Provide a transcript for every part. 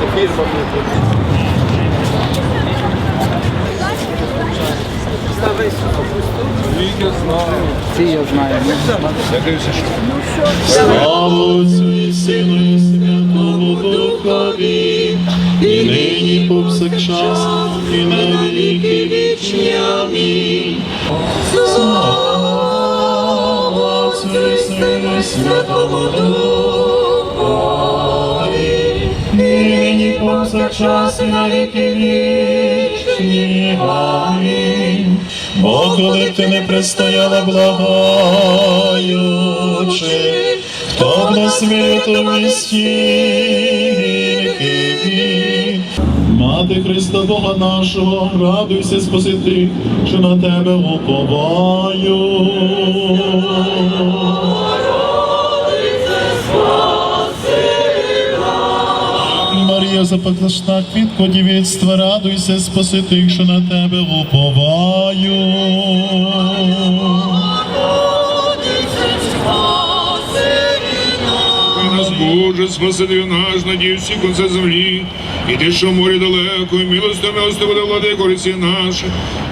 може бути фірма. Ці я знаю. Слава Отцю і Сину і Святому Духові, і нині повсякчас, і на віки вічні. Амінь. Слава Сину і Святому Духові, нині повсякчас, і на віки вічні. Амінь. Бо коли б ти не предстояла благаючи, хто б на світу стільки Мати Христа Бога нашого, радуйся, спасити, що на тебе уповаю. Марія запаклашна квітко дівіцтва, радуйся, спаси тих, що на тебе уповаю. Нас Боже, спаси наш, надію всіх конце землі, і ти, що морі далеко, і милости, милости буде влади кориці наші,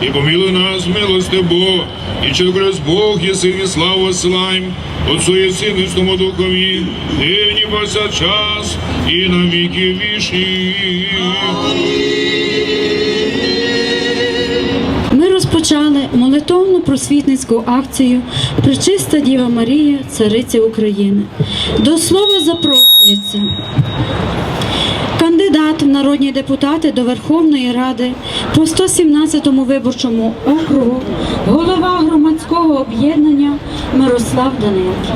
і помилуй нас, милости Бог, і через Бог єси і славу осилаєм, Отцу і Сину і Святому Духові, нині час і на віки вічні. Ми розпочали молитовну просвітницьку акцію Пречиста Діва Марія, Цариця України. До слова запрошується народні депутати до Верховної Ради по 117-му виборчому округу, голова громадського об'єднання Мирослав Данилко.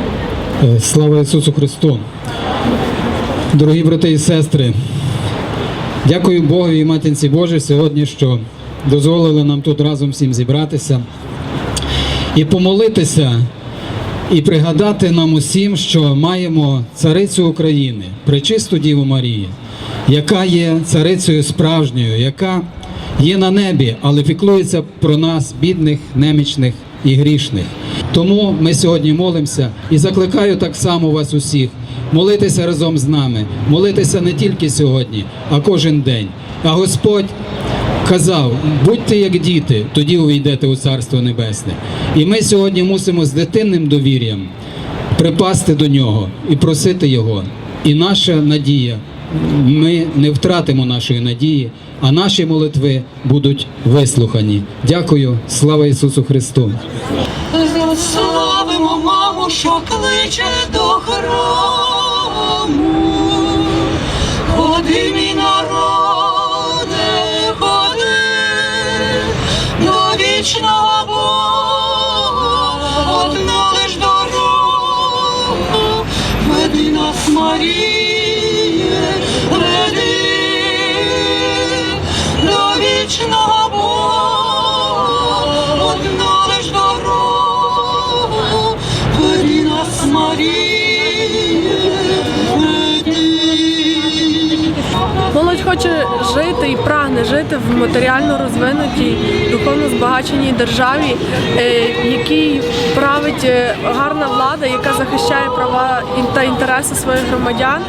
Е, Слава Ісусу Христу! Дорогі брати і сестри, дякую Богу і Матінці Божій сьогодні, що дозволили нам тут разом всім зібратися і помолитися, і пригадати нам усім, що маємо царицю України, пречисту Діву Марію, яка є царицею справжньою, яка є на небі, але піклується про нас, бідних, немічних і грішних. Тому ми сьогодні молимося і закликаю так само вас усіх молитися разом з нами, молитися не тільки сьогодні, а кожен день. А Господь казав: будьте як діти, тоді увійдете у Царство Небесне. І ми сьогодні мусимо з дитинним довір'ям припасти до нього і просити Його. І наша надія, ми не втратимо нашої надії, а наші молитви будуть вислухані. Дякую, слава Ісусу Христу! Славимо маму, що кличе до храму. Ходи, мій народе, жити в матеріально розвинутій, духовно збагаченій державі, е, якій править е, гарна влада, яка захищає права та інтереси своїх громадян.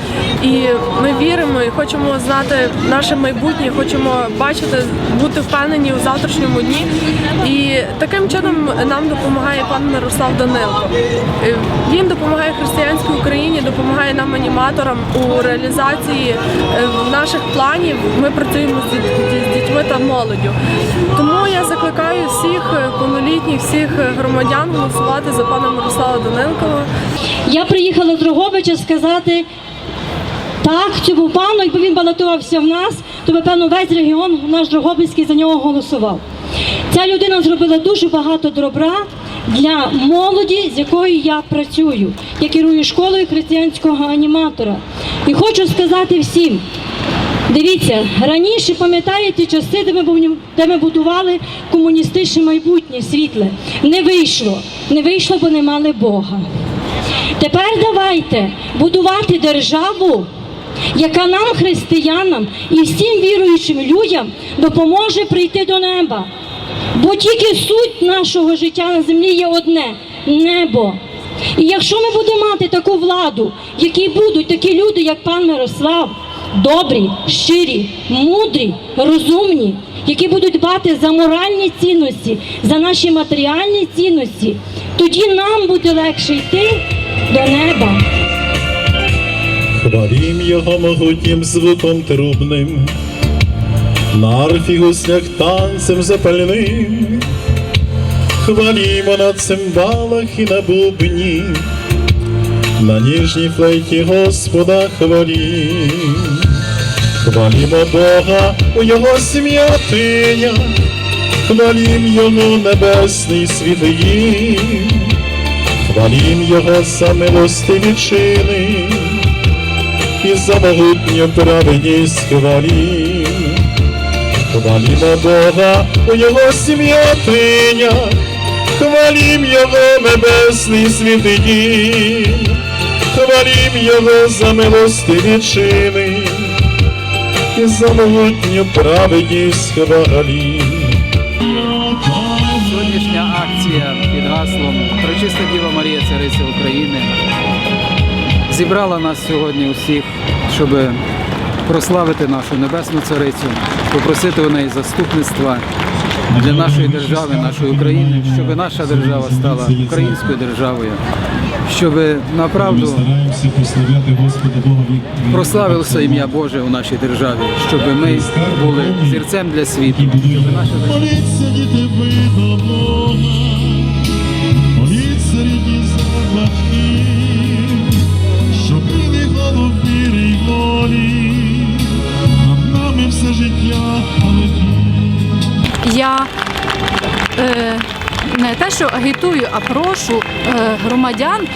І ми віримо і хочемо знати наше майбутнє, хочемо бачити, бути впевнені у завтрашньому дні. І таким чином нам допомагає пан Мирослав Данилко. Е, Він допомагає християнській Україні, допомагає нам аніматорам у реалізації наших планів. Ми працюємо з з дітьми та молоддю. Тому я закликаю всіх е, повнолітніх, всіх е, громадян голосувати за пана Мирослава Данилкова. Я приїхала з Дрогобича сказати так цьому пану, якби він балотувався в нас, то би, певно, весь регіон наш Дрогобицький за нього голосував. Ця людина зробила дуже багато добра для молоді, з якою я працюю. Я керую школою християнського аніматора. І хочу сказати всім. Дивіться, раніше пам'ятаєте часи, де ми, де ми будували комуністичне майбутнє світле. Не вийшло. Не вийшло, бо не мали Бога. Тепер давайте будувати державу, яка нам, християнам і всім віруючим людям допоможе прийти до неба. Бо тільки суть нашого життя на землі є одне небо. І якщо ми будемо мати таку владу, в якій будуть такі люди, як пан Мирослав, добрі, щирі, мудрі, розумні, які будуть дбати за моральні цінності, за наші матеріальні цінності, тоді нам буде легше йти до неба. Хвалім його могутнім звуком трубним, на арфі гуснях танцем запальним, хвалімо на цимбалах і на бубні, на ніжній флейті Господа хвалім. Хвалімо Бога у його святинях, хвалім його небесний святиїм, хвалім його за милостиві чини і за могутню праведність хвалім. Хвалімо Бога у його святинях, хвалім його небесний святиїм, хвалім його за милостиві чини і за могутню праведність хвалім. Сьогоднішня акція під гаслом Пречиста Діва Марія Цариця України зібрала нас сьогодні усіх, щоб прославити нашу небесну царицю, попросити у неї заступництва для нашої держави, нашої України, щоб наша держава стала українською державою, щоб направду прославилося ім'я Боже у нашій державі, щоб ми були зірцем для світу, щоб наша те, що агітую, а прошу е, громадян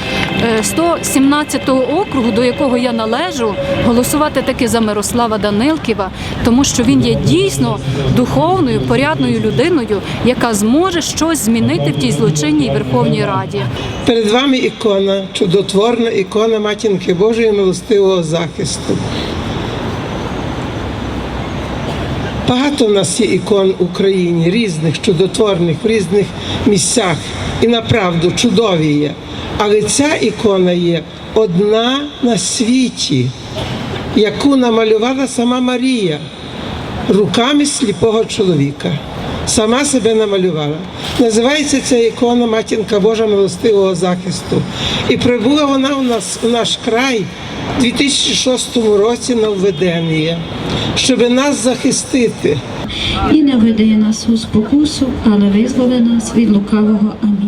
е, 117 округу, до якого я належу, голосувати таки за Мирослава Данилківа, тому що він є дійсно духовною, порядною людиною, яка зможе щось змінити в тій злочинній Верховній Раді. Перед вами ікона, чудотворна ікона Матінки Божої милостивого захисту. Багато в нас є ікон в Україні, різних, чудотворних, в різних місцях. І направду чудові є. Але ця ікона є одна на світі, яку намалювала сама Марія руками сліпого чоловіка. Сама себе намалювала. Називається ця ікона Матінка Божа милостивого захисту. І прибула вона у нас у наш край у 2006 році на введення, щоб нас захистити. І не веди нас у спокусу, але визволи нас від лукавого. Амінь.